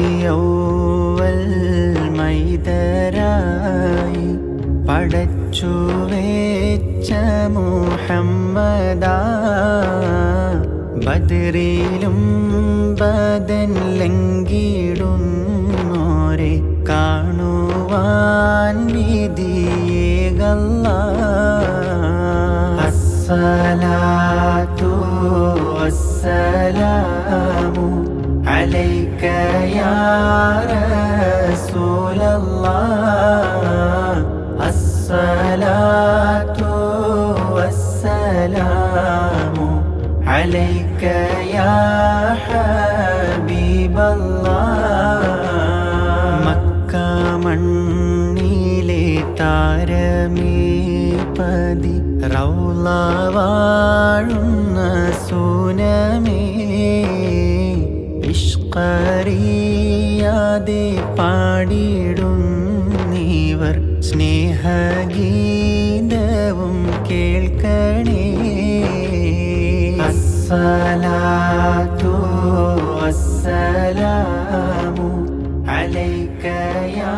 ആദിയൗവൽ മൈതരായി പടച്ചു വെച്ച മുഹമ്മദ ബദറിലും ബദൻ ലംഘിടുന്നോരെ കാണുവാൻ വിധിയേകല്ല الصلاة والسلام عليك يا رسول الله الصلاة والسلام عليك يا حبيب الله മക്ക മണ്ണിലെ താരമേ പതി റൗള വാഴുന്ന സുനമേ ഇഷ്കറിയാതെ പാടിയിടും നീവർ സ്നേഹഗീതവും കേൾക്കണേ. അസ്സലാത്തു അസ്സലാമു അലൈക്കയാ